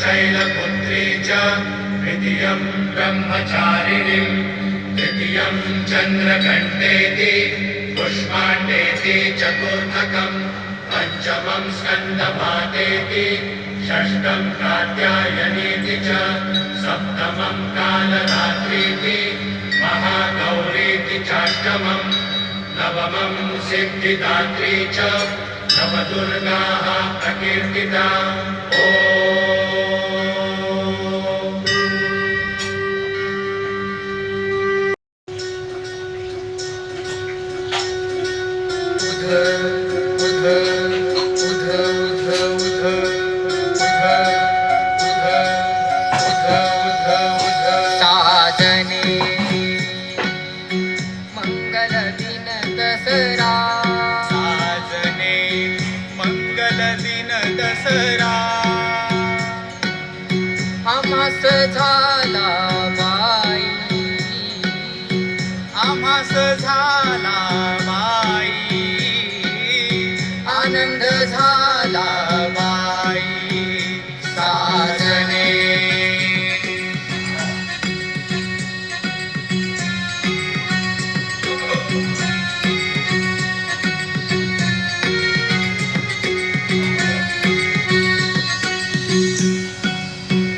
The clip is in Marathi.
शैलपुत्री च द्वितीयं ब्रह्मचारिणीं तृतीयं चन्द्रकण्ठेति पुष्पाण्डेति चतुर्थकं पञ्चमं स्कन्दपातेति षष्ठं कात्यायनेति च सप्तमं कालरात्रीति महागौरीति चाष्टमं नवमं सिद्धिदात्री च नवदुर्गाः प्रकीर्तिता। ओ आम्हास झाला बाई। आम्हास झाला बाई। and